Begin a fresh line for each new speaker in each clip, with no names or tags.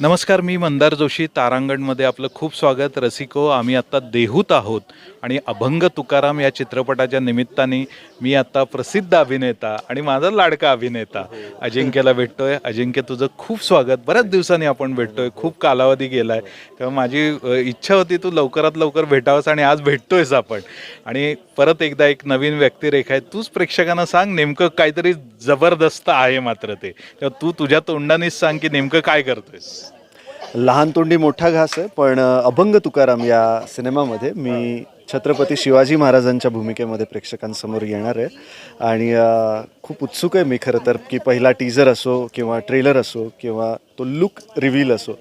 नमस्कार मी मंदार जोशी तारांगणमध्ये आपलं खूप स्वागत. रसिको आम्ही आत्ता देहूत आहोत आणि अभंग तुकाराम या चित्रपटाच्या निमित्ताने मी आत्ता प्रसिद्ध अभिनेता आणि माझा लाडका अभिनेता अजिंक्यला भेटतोय. अजिंक्य तुझं खूप स्वागत. बऱ्याच दिवसांनी आपण भेटतोय. खूप कालावधी गेलाय. तेव्हा माझी इच्छा होती तू लवकरात लवकर भेटावंस आणि आज भेटतोयस आपण. आणि परत एकदा एक नवीन व्यक्तिरेखा आहे. तूच प्रेक्षकांना सांग नेमकं काहीतरी जबरदस्त आहे मात्र ते. तेव्हा तू तुझ्या तोंडानेच सांग की नेमकं काय करतोयस.
लहान तोंडी मोठा घास आहे पण अभंग तुकाराम या सिनेमामध्ये मी छत्रपती शिवाजी महाराजांच्या भूमिकेमध्ये प्रेक्षकांसमोर येणार आहे. आणि खूप उत्सुक आहे मी खरं तर की पहिला टीझर असो किंवा ट्रेलर असो किंवा तो लुक रिव्हील असो.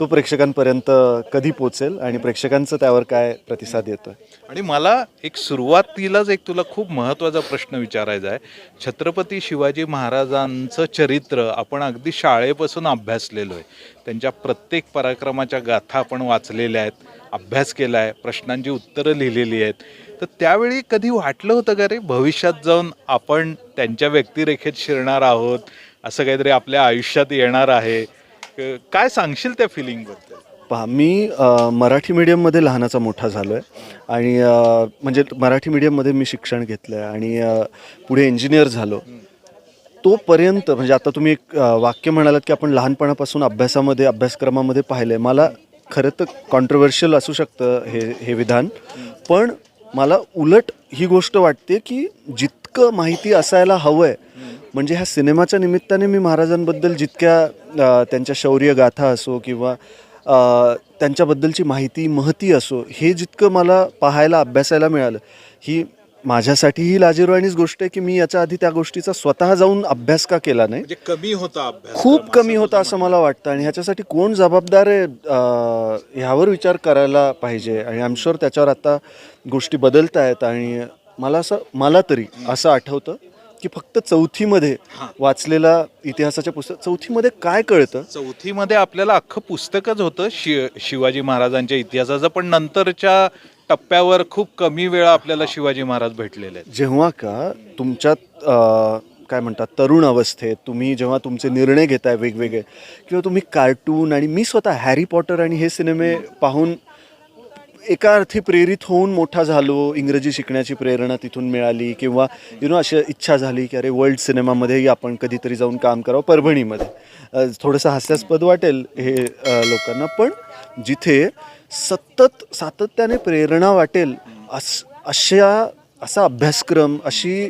तो प्रेक्षकांपर्यंत कधी पोचेल आणि प्रेक्षकांचं त्यावर काय प्रतिसाद येतो
आणि मला एक सुरुवातीलाच एक तुला खूप महत्त्वाचा प्रश्न विचारायचा आहे. छत्रपती शिवाजी महाराजांचं चरित्र आपण अगदी शाळेपासून अभ्यासलेलो आहे. त्यांच्या प्रत्येक पराक्रमाच्या गाथा आपण वाचलेल्या आहेत अभ्यास केला आहे प्रश्नांची उत्तरं लिहिलेली आहेत. तर त्यावेळी कधी वाटलं होतं का रे भविष्यात जाऊन आपण त्यांच्या व्यक्तिरेखेत शिरणार आहोत असं काहीतरी आपल्या आयुष्यात येणार आहे? क- काय सांगशील त्या फिलिंगबद्दल
पहा मी अ, मराठी मीडियममध्ये लहानाचा मोठा झालो आहे आणि अ, म्हणजे मराठी मीडियममध्ये मी शिक्षण घेतलं आहे आणि अ, पुढे इंजिनियर झालो. तोपर्यंत म्हणजे आता तुम्ही एक अ, वाक्य म्हणालात की आपण लहानपणापासून अभ्यासामध्ये अभ्यासक्रमामध्ये पाहिलं आहे मला खरं तर कॉन्ट्रोवर्शियल असू शकतं हे हे विधान. पण मला उलट ही गोष्ट वाटते की जितकं माहिती असायला हवं आहे म्हणजे ह्या सिनेमाच्या निमित्ताने मी महाराजांबद्दल जितक्या त्यांच्या शौर्य गाथा असो किंवा त्यांच्याबद्दलची माहिती महती असो हे जितकं मला पाहायला अभ्यासायला मिळालं ही माझ्यासाठी ही लाजिरवाणीच गोष्ट आहे की मी याच्या आधी त्या गोष्टीचा स्वतः जाऊन अभ्यास का केला नाही?
म्हणजे कमी होता अभ्यास
खूप कमी होता असं मला वाटतं आणि ह्याच्यासाठी कोण जबाबदार आहे ह्यावर विचार करायला पाहिजे आणि आय एम शुअर त्याच्यावर आता गोष्टी बदलत आहेत आणि मला असं मला तरी असं आठवतं. की फक्त चौथीमध्ये वाचलेला इतिहासाच्या पुस्तक चौथीमध्ये काय कळतं?
चौथीमध्ये आपल्याला अख्खं पुस्तकच होतं शि शिवाजी महाराजांच्या इतिहासाचं पण नंतरच्या टप्प्यावर खूप कमी वेळा आपल्याला शिवाजी महाराज भेटलेले आहेत.
जेव्हा का तुमच्यात अ, काय म्हणतात तरुण अवस्थेत तुम्ही जेव्हा तुमचे निर्णय घेताय वेगवेगळे किंवा तुम्ही कार्टून आणि मी स्वतः हॅरी पॉटर आणि हे सिनेमे पाहून एका अर्थी प्रेरित होऊन मोठा झालो इंग्रजी शिकण्याची प्रेरणा तिथून मिळाली किंवा यु नो अशी इच्छा झाली की अरे वर्ल्ड सिनेमामध्येही आपण कधीतरी जाऊन काम करावं परभणीमध्ये. थोडंसं हास्यास्पद वाटेल हे लोकांना पण जिथे सतत सातत्याने प्रेरणा वाटेल अस अशा असा अभ्यासक्रम अशी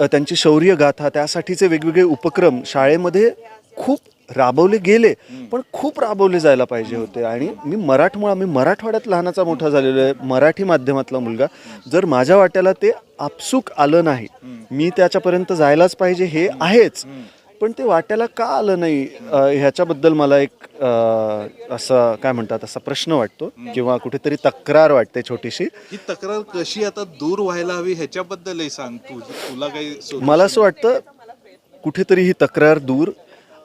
त्यांची शौर्य गाथा त्यासाठीचे वेगवेगळे उपक्रम शाळेमध्ये खूप राबवले गेले पण खूप राबवले जायला पाहिजे होते. आणि मी मराठमोळा मी मराठवाड्यात लहानाचा मोठा झालेलो आहे मराठी माध्यमातला मुलगा. जर माझ्या वाट्याला ते आपसूक आलं नाही मी त्याच्यापर्यंत जायलाच पाहिजे हे आहेच. पण ते वाट्याला का आलं नाही ह्याच्याबद्दल मला एक असा काय म्हणतात असा प्रश्न वाटतो किंवा कुठेतरी तक्रार वाटते छोटीशी.
ही तक्रार कशी आता दूर व्हायला हवी ह्याच्याबद्दलही सांग तू तुला काही
मला असं वाटतं कुठेतरी ही तक्रार दूर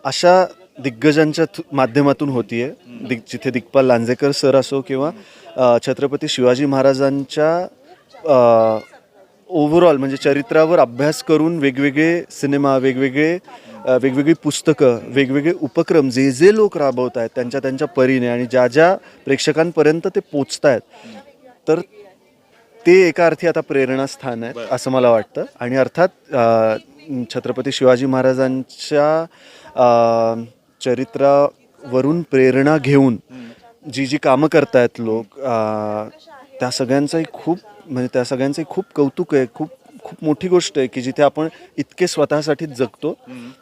अशा दिग्गजांच्या माध्यमातून होतीये. दिग जिथे दिग्पाल लांजेकर सर असो किंवा छत्रपती शिवाजी महाराजांच्या ओव्हरऑल म्हणजे चरित्रावर अभ्यास करून वेगवेगळे सिनेमा वेगवेगळे वेगवेगळी पुस्तकं वेगवेगळे उपक्रम जे जे लोक राबवत आहेत त्यांच्या त्यांच्या परीने आणि ज्या ज्या प्रेक्षकांपर्यंत ते पोचत आहेत तर ते एका अर्थी आता प्रेरणास्थान आहे असं मला वाटतं. आणि अर्थात छत्रपती शिवाजी महाराजांच्या चरित्रावरून प्रेरणा घेऊन जी जी कामं करतायत लोक त्या सगळ्यांचंही खूप म्हणजे त्या सगळ्यांचंही खूप कौतुक आहे खूप खूप मोठी गोष्ट आहे की जिथे आपण इतके स्वतःसाठीच जगतो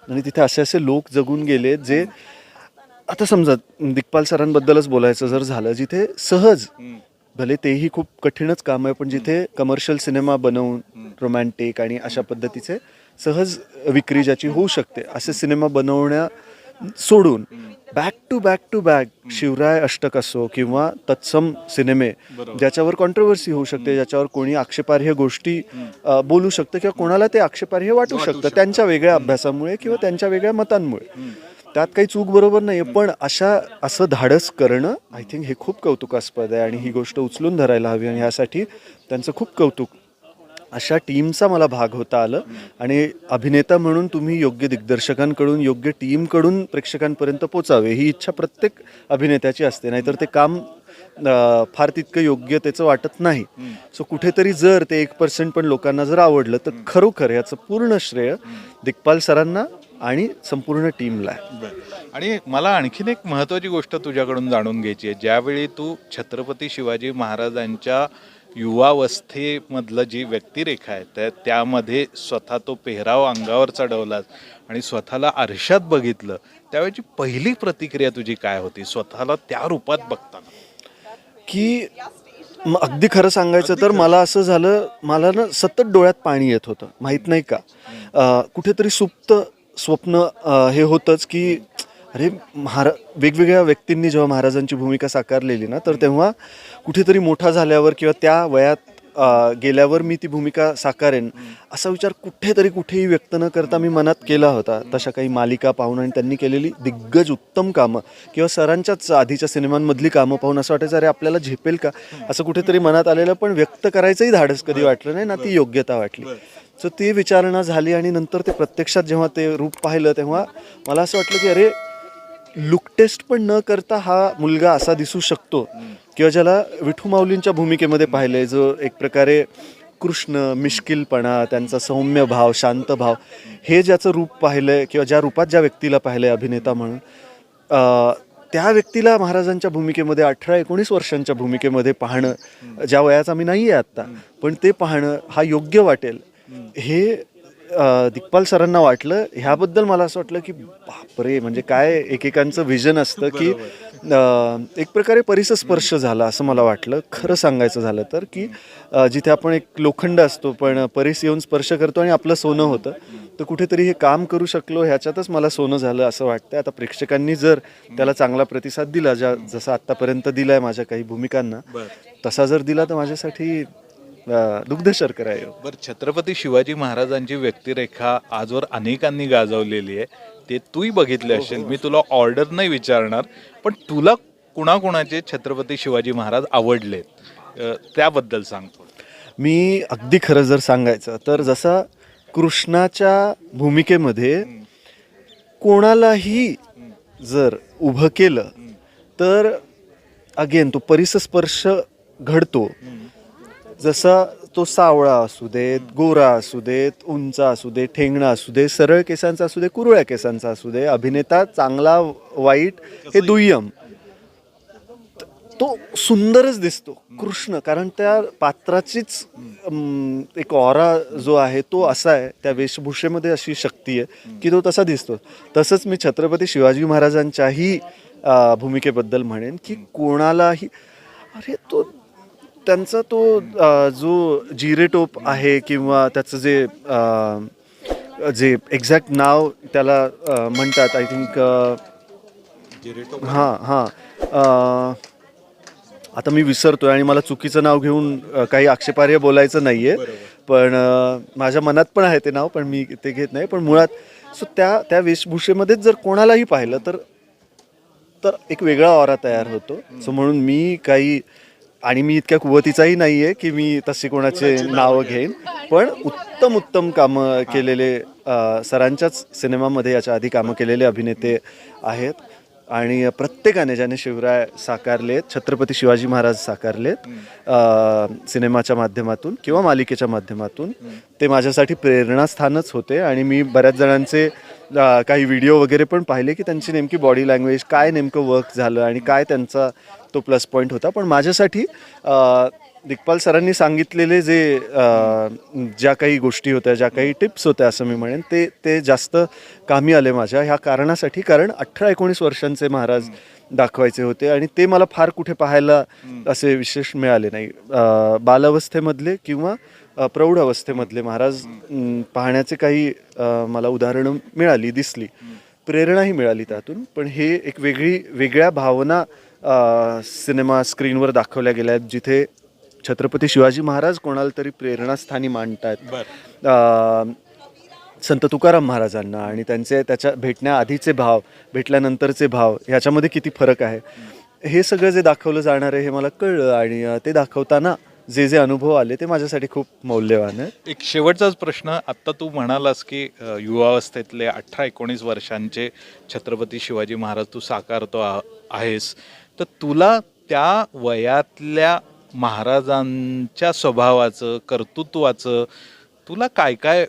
आणि तिथे असे असे लोक जगून गेले जे आता समजा दिग्पाल सरांबद्दलच बोलायचं जर झालं जिथे सहज भले तेही खूप कठीणच काम आहे पण जिथे कमर्शियल सिनेमा बनवून रोमॅन्टिक आणि अशा पद्धतीचे सहज विक्री ज्याची होऊ शकते असे सिनेमा बनवण्या सोडून back to back to back Shivray Ashtak असो किंवा तत्सम सिनेमे ज्याच्यावर कॉन्ट्रोवर्सी होऊ शकते ज्याच्यावर कोणी आक्षेपार्ह गोष्टी बोलू शकतं किंवा कोणाला ते आक्षेपार्ह वाटू शकतं त्यांच्या वेगळ्या अभ्यासामुळे किंवा त्यांच्या वेगळ्या मतांमुळे. त्यात काही चूक बरोबर नाही पण अशा असं धाडस करणं आय थिंक हे खूप कौतुकास्पद आहे आणि ही गोष्ट उचलून धरायला हवी आणि ह्यासाठी त्यांचं खूप कौतुक अशा टीमचा मला भाग होता आलं. आणि अभिनेता म्हणून तुम्ही योग्य दिग्दर्शकांकडून योग्य टीमकडून प्रेक्षकांपर्यंत पोचावे ही इच्छा प्रत्येक अभिनेत्याची असते. नाहीतर ते काम फार तितकं योग्य त्याचं वाटत नाही. सो कुठेतरी जर ते एक पर्सेंट पण लोकांना जर आवडलं तर खरोखर याचं पूर्ण श्रेय दिग्पाल सरांना आणि संपूर्ण टीमला आहे.
आणि मला आणखीन एक महत्त्वाची गोष्ट तुझ्याकडून जाणून घ्यायची आहे. ज्यावेळी तू छत्रपती शिवाजी महाराजांच्या युवावस्थेमधलं जी व्यक्तिरेखा आहे त्या त्यामध्ये स्वतः तो पेहराव अंगावर चढवलास आणि स्वतःला आरशात बघितलं त्यावेळची पहिली प्रतिक्रिया तुझी काय होती? स्वतःला त्या रूपात बघताना.
की म- अगदी खरं सांगायचं तर मला असं झालं मला ना सतत डोळ्यात पाणी येत होतं माहीत नाही का? कुठेतरी सुप्त स्वप्न हे होतंच की अरे महारा वेगवेगळ्या व्यक्तींनी जेव्हा महाराजांची भूमिका साकारलेली ना तर तेव्हा कुठेतरी मोठा झाल्यावर किंवा त्या वयात अं, गेल्यावर मी ती भूमिका साकारेन असा विचार कुठेतरी कुठेही व्यक्त न करता मी मनात केला होता. तशा काही मालिका पाहून आणि त्यांनी केलेली दिग्गज उत्तम कामं किंवा सरांच्याच आधीच्या सिनेमांमधली कामं पाहून असं वाटायचं अरे आपल्याला झेपेल का? असं कुठेतरी मनात आलेलं पण व्यक्त करायचंही धाडस कधी वाटलं नाही ना ती योग्यता वाटली. सो ती विचारणा झाली आणि नंतर ते प्रत्यक्षात जेव्हा ते रूप पाहिलं तेव्हा मला असं वाटलं की अरे लुक टेस्ट पण न करता हा मुलगा असा दिसू शकतो. किंवा ज्याला विठू माऊलींच्या भूमिकेमध्ये पाहिलंय जो एक प्रकारे कृष्ण मिश्किलपणा त्यांचा सौम्य भाव शांत भाव हे ज्याचं रूप पाहिलंय किंवा ज्या रूपात ज्या व्यक्तीला पाहिलंय अभिनेता म्हणून त्या व्यक्तीला महाराजांच्या भूमिकेमध्ये अठरा एकोणीस वर्षांच्या भूमिकेमध्ये पाहणं ज्या वयाचा मी नाही आहे आत्ता पण ते पाहणं हा योग्य वाटेल. हे दिग्पाल सरांना वाटलं ह्याबद्दल मला असं वाटलं की बापरे म्हणजे काय एकेकांचं विजन असतं की एक प्रकारे परिसस्पर्श झाला असं मला वाटलं. खरं सांगायचं झालं तर की जिथे आपण एक लोखंड असतो पण परिस येऊन स्पर्श करतो आणि आपलं सोनं होतं तर कुठेतरी हे काम करू शकलो ह्याच्यातच मला सोनं झालं असं वाटतं आता प्रेक्षकांनी जर त्याला चांगला प्रतिसाद दिला ज्या जसा आत्तापर्यंत दिला आहे माझ्या काही भूमिकांना तसा जर दिला तर माझ्यासाठी दुग्ध शर्करा आहे.
बरं छत्रपती शिवाजी महाराजांची व्यक्तिरेखा आजवर अनेकांनी गाजवलेली आहे. ते तूही बघितले असेल. मी तुला ऑर्डर नाही विचारणार पण तुला कुणाकुणाचे छत्रपती शिवाजी महाराज आवडलेत अ, त्याबद्दल सांगतो
मी अगदी खरं जर सांगायचं तर जसा कृष्णाच्या भूमिकेमध्ये कोणालाही जर उभं केलं तर अगेन तो परिसस्पर्श घडतो. जसा तो सावळा असू देत गोरा असू देत उंच असू दे ठेंगणा असू दे सरळ केसांचा असू दे कुरळ्या केसांचा असू दे अभिनेता चांगला वाईट हे दुय्यम. तो सुंदरच दिसतो कृष्ण. कारण त्या पात्राचीच एक ऑरा जो आहे तो असा आहे त्या वेशभूषेमध्ये अशी शक्ती आहे की तो तसा दिसतो. तसंच मी छत्रपती शिवाजी महाराजांच्याही भूमिकेबद्दल म्हणेन की कोणालाही अरे तो त्यांचा तो अ, जो जिरेटोप आहे किंवा त्याचं जे अ, जे एक्झॅक्ट नाव त्याला अ, म्हणतात आय थिंक हां हां अ, आता मी विसरतोय आणि मला चुकीचं नाव घेऊन अ, काही आक्षेपार्ह बोलायचं नाही आहे पण अ, माझ्या मनात पण आहे ते नाव पण मी ते घेत नाही. पण मुळात सो त्या त्या वेशभूषेमध्येच जर कोणालाही पाहिलं तर तर एक वेगळा ऑरा तयार होतो. सो म्हणून मी काही आणि मी इतक्या कुवतीचाही नाही आहे की मी तशी कोणाचे नावं घेईन. पण उत्तम उत्तम कामं केलेले सरांच्याच सिनेमामध्ये याच्या आधी कामं केलेले अभिनेते आहेत. आणि प्रत्येकाने ज्याने शिवराय साकारलेत छत्रपती शिवाजी महाराज साकारलेत सिनेमाच्या माध्यमातून किंवा मालिकेच्या माध्यमातून ते माझ्यासाठी प्रेरणास्थानच होते. आणि मी बऱ्याच जणांचे काही व्हिडिओ वगैरे पण पाहिले की त्यांची नेमकी बॉडी लँग्वेज काय नेमकं वर्क झालं आणि काय त्यांचा तो प्लस पॉईंट होता. पण माझ्यासाठी दिग्पाल सरांनी सांगितलेले जे ज्या काही गोष्टी होत्या ज्या काही टिप्स होत्या असं मी म्हणेन ते ते जास्त कामी आले माझ्या ह्या कारणासाठी. कारण अठरा एकोणीस वर्षांचे महाराज दाखवायचे होते आणि ते मला फार कुठे पाहायला असे विशेष मिळाले नाही. बालावस्थेमधले किंवा प्रौढ अवस्थेमधले महाराज पाहण्याचे काही मला उदाहरणं मिळाली दिसली. प्रेरणाही मिळाली त्यातून. पण हे एक वेगळी वेगळ्या भावना सिनेमा स्क्रीनवर दाखवल्या गेल्या आहेत जिथे छत्रपती शिवाजी महाराज कोणाला तरी प्रेरणास्थानी मांडतात संत तुकाराम महाराजांना आणि त्यांचे त्याच्या भेटण्याआधीचे भाव भेटल्यानंतरचे भाव ह्याच्यामध्ये किती फरक आहे? हे सगळं जे दाखवलं जाणार आहे हे मला कळलं आणि ते दाखवताना जे जे अनुभव आले ते माझ्यासाठी खूप मौल्यवान आहे
एक शेवटचाच प्रश्न आत्ता तू म्हणालास की युवावस्थेतले अठरा एकोणीस वर्षांचे छत्रपती शिवाजी महाराज तू साकारतो आहेस. तर तुला त्या वयातल्या महाराजांच्या स्वभावाचं कर्तृत्वाचं तुला काय काय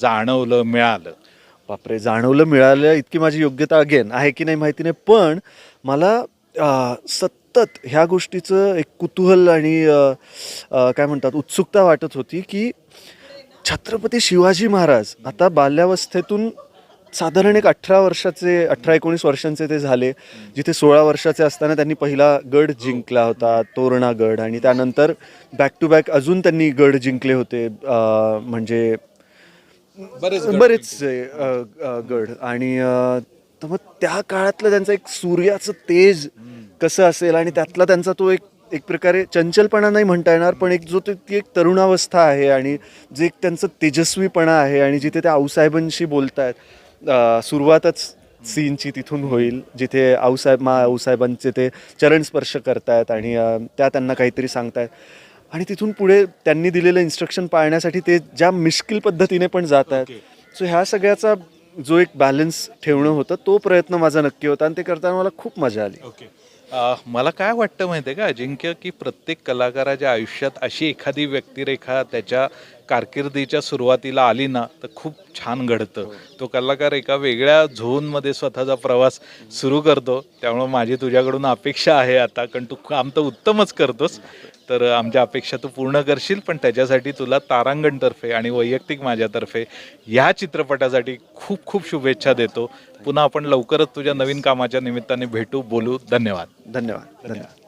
जाणवलं मिळालं?
बापरे जाणवलं मिळालं इतकी माझी योग्यता अगेन आहे की नाही माहिती नाही पण मला अ, सतत ह्या गोष्टीचं एक कुतूहल आणि काय म्हणतात उत्सुकता वाटत होती की छत्रपती शिवाजी महाराज आता बाल्यावस्थेतून साधारण एक अठरा वर्षाचे अठरा एकोणीस वर्षांचे ते झाले. जिथे सोळा वर्षाचे असताना त्यांनी पहिला गड जिंकला होता तोरणा गड. आणि त्यानंतर बॅक टू बॅक अजून त्यांनी गड जिंकले होते म्हणजे बरेच गड आणि तर मग त्या काळातलं त्यांचं एक सूर्याचं तेज कसं असेल आणि त्यातला त्यांचा तो एक एक प्रकारे चंचलपणा नाही म्हणता येणार पण एक जो ते- ती एक तरुणावस्था आहे आणि जे एक त्यांचं तेजस्वीपणा आहे आणि जिथे त्या आऊसाहेबांशी बोलतायत अ, सुरुवातच सीनची तिथून होईल जिथे आऊसाहेब मा आऊसाहेबांचे ते चरण स्पर्श करतायत आणि त्या त्यांना काहीतरी सांगतायत. आणि तिथून पुढे त्यांनी दिलेलं इन्स्ट्रक्शन पाळण्यासाठी ते ज्या मिश्किल पद्धतीने पण जात आहेत सो ह्या सगळ्याचा जो एक बॅलन्स ठेवणं होतं तो प्रयत्न माझा नक्की होता आणि ते करताना मला खूप मजा आली.
ओके मला काय वाटतं माहिती आहे का? अजिंक्य की प्रत्येक कलाकाराच्या आयुष्यात अशी एखादी व्यक्तिरेखा त्याच्या कारकिर्दीच्या सुरुवातीला आली ना तर खूप छान घडतं. तो कलाकार एका वेगळ्या झोनमध्ये स्वतःचा प्रवास सुरू करतो. त्यामुळं माझी तुझ्याकडून अपेक्षा आहे आता कारण तू काम तर उत्तमच करतोस. तर आमच्या अपेक्षा तू पूर्ण करशील पण त्याच्यासाठी तुला तारांगणतर्फे आणि वैयक्तिक माझ्यातर्फे ह्या चित्रपटासाठी खूप खूप शुभेच्छा देतो. पुन्हा आपण लवकरच तुझ्या नवीन कामाच्या निमित्ताने भेटू बोलू. धन्यवाद.
धन्यवाद. धन्यवाद.